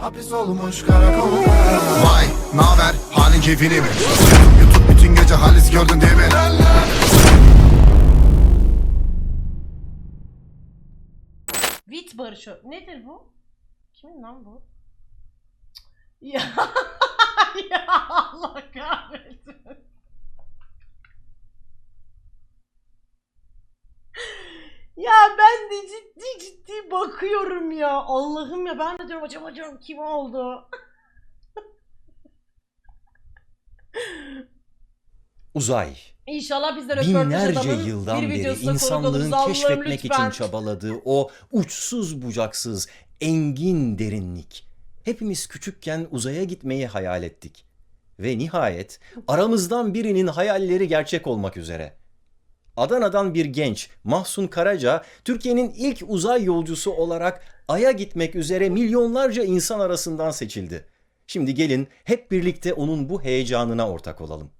Hapis olmuş karakolda Vay naber halin keyfini mi? YouTube bütün gece halis gördün değil mi? Wit barışı. Nedir bu? Kimin lan bu? Ya, ya Allah kahretsin. Ya ben de ciddi ciddi bakıyorum ya. Allah'ım ya ben de diyorum acaba diyorum kim oldu? Uzay. İnşallah biz de röportaj Binlerce adamın yıldan bir beri videosuna konuk insanlığın oluruz. Allah'ım keşfetmek lütfen. için çabaladığı o uçsuz bucaksız engin derinlik. Hepimiz küçükken uzaya gitmeyi hayal ettik. Ve nihayet aramızdan birinin hayalleri gerçek olmak üzere. Adana'dan bir genç Mahsun Karaca Türkiye'nin ilk uzay yolcusu olarak Ay'a gitmek üzere milyonlarca insan arasından seçildi. Şimdi gelin hep birlikte onun bu heyecanına ortak olalım.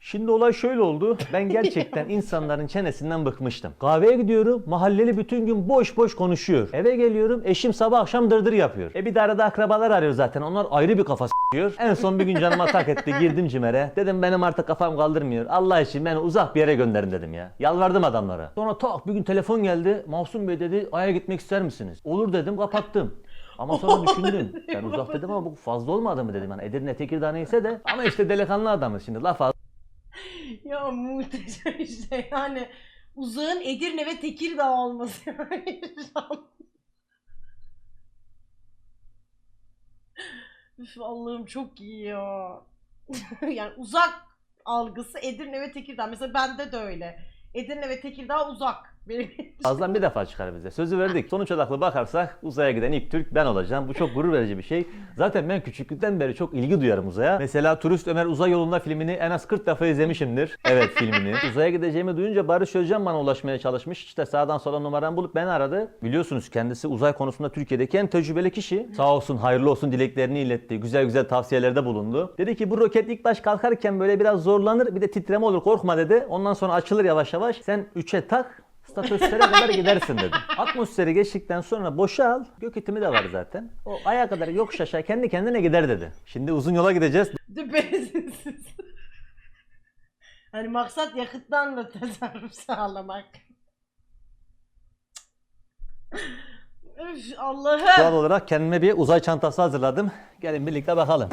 Şimdi olay şöyle oldu. Ben gerçekten insanların çenesinden bıkmıştım. Kahveye gidiyorum. Mahalleli bütün gün boş boş konuşuyor. Eve geliyorum. Eşim sabah akşam dırdır yapıyor. E bir de arada akrabalar arıyor zaten. Onlar ayrı bir kafa s***yor. En son bir gün canıma tak etti. Girdim cimere. Dedim benim artık kafam kaldırmıyor. Allah için beni uzak bir yere gönderin dedim ya. Yalvardım adamlara. Sonra tak bir gün telefon geldi. Mahsun Bey dedi Ay'a gitmek ister misiniz? Olur dedim kapattım. Ama sonra düşündüm. Ben uzak dedim ama bu fazla olmadı mı dedim. Yani Edirne Tekirdağ neyse de. Ama işte delikanlı adamız şimdi laf ağzı Ya muhteşem işte yani uzağın Edirne ve Tekirdağ olması yani. Üf Allah'ım çok iyi ya. yani uzak algısı Edirne ve Tekirdağ. Mesela bende de öyle. Edirne ve Tekirdağ uzak. Benim Ağızdan bir defa çıkar bize. Sözü verdik. Sonuç odaklı bakarsak uzaya giden ilk Türk ben olacağım. Bu çok gurur verici bir şey. Zaten ben küçüklükten beri çok ilgi duyarım uzaya. Mesela Turist Ömer Uzay Yolunda filmini en az 40 defa izlemişimdir. Evet filmini. Uzaya gideceğimi duyunca Barış Özcan bana ulaşmaya çalışmış. İşte sağdan sola numaramı bulup beni aradı. Biliyorsunuz kendisi uzay konusunda Türkiye'deki en tecrübeli kişi. Sağ olsun hayırlı olsun dileklerini iletti. Güzel güzel tavsiyelerde bulundu. Dedi ki bu roket ilk baş kalkarken böyle biraz zorlanır. Bir de titreme olur korkma dedi. Ondan sonra açılır yavaş yavaş. Sen 3'e tak statüslere kadar gidersin dedim. Atmosferi geçtikten sonra boşal. Gök itimi de var zaten. O aya kadar yokuş aşağı kendi kendine gider dedi. Şimdi uzun yola gideceğiz. de benzinsiz. hani maksat yakıttan da tasarruf sağlamak. Üf Doğal Allah'ım. olarak kendime bir uzay çantası hazırladım. Gelin birlikte bakalım.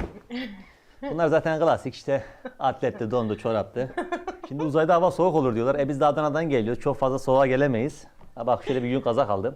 Bunlar zaten klasik işte atletti, dondu, çoraptı. Şimdi uzayda hava soğuk olur diyorlar. E biz de Adana'dan geliyoruz. Çok fazla soğuğa gelemeyiz. Ha bak şöyle bir gün kazak aldım.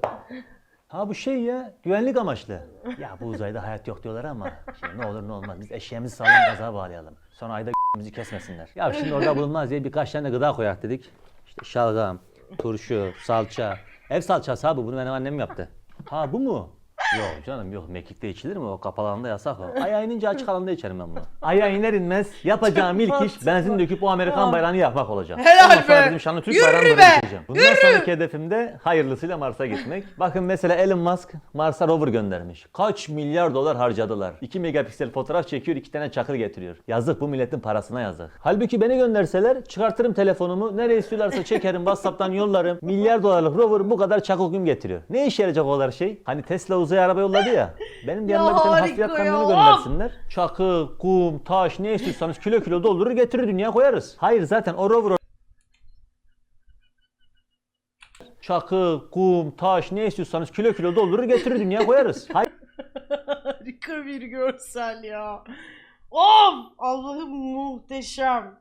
Ha bu şey ya güvenlik amaçlı. Ya bu uzayda hayat yok diyorlar ama şimdi ne olur ne olmaz biz eşeğimizi sağlam kazağa bağlayalım. Sonra ayda bizi kesmesinler. Ya şimdi orada bulunmaz diye birkaç tane gıda koyak dedik. İşte şalgam, turşu, salça. Ev salçası abi bunu benim annem yaptı. Ha bu mu? Yok canım yok mekikte içilir mi? O kapalı alanda yasak o. Ayağa inince açık alanda içerim ben bunu. Ayağa iner inmez yapacağım ilk iş benzin döküp o Amerikan bayrağını yakmak olacak. Helal Ondan sonra be. bizim şanlı Türk Yürü bayrağını be. getireceğim. Bundan sonraki hedefim de hayırlısıyla Mars'a gitmek. Bakın mesela Elon Musk Mars'a rover göndermiş. Kaç milyar dolar harcadılar. 2 megapiksel fotoğraf çekiyor, 2 tane çakır getiriyor. Yazık bu milletin parasına yazık. Halbuki beni gönderseler çıkartırım telefonumu, nereye istiyorlarsa çekerim, WhatsApp'tan yollarım. Milyar dolarlık rover bu kadar çakıl gün getiriyor. Ne işe yarayacak o kadar şey? Hani Tesla uzay araba yolladı ya. Benim yanıma bir tane harika hafriyat ya. kamyonu göndersinler. Çakı, kum, taş ne istiyorsanız kilo kilo doldurur getirir dünya koyarız. Hayır zaten o rover Çakı, kum, taş ne istiyorsanız kilo kilo doldurur getirir dünya koyarız. Hayır Harika bir görsel ya. Of! Allah'ım muhteşem.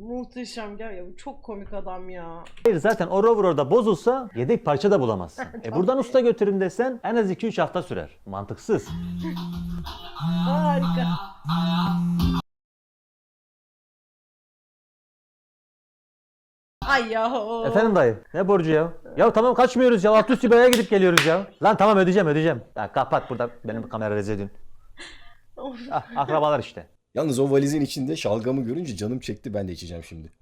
Muhteşem gel ya bu çok komik adam ya. zaten o rover orada bozulsa yedek parça da bulamazsın. E buradan usta götürün desen en az 2-3 hafta sürer. Mantıksız. Harika. Ay yahu. Efendim dayı ne borcu ya? Ya tamam kaçmıyoruz ya. Alt üst İBA'ya gidip geliyoruz ya. Lan tamam ödeyeceğim ödeyeceğim. Ya kapat burada benim kamera rezil. Of. Ah, akrabalar işte. Yalnız o valizin içinde şalgamı görünce canım çekti ben de içeceğim şimdi.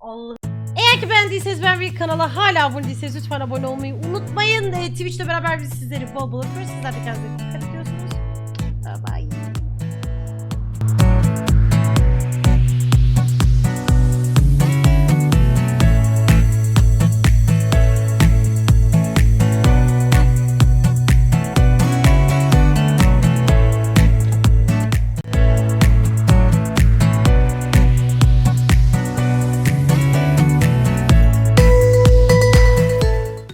Allah. Eğer ki beğendiyseniz ben bir kanala hala abone değilseniz lütfen abone olmayı unutmayın. Ee, Twitch'te beraber biz sizleri bol bol öpüyoruz. Sizler de kendinize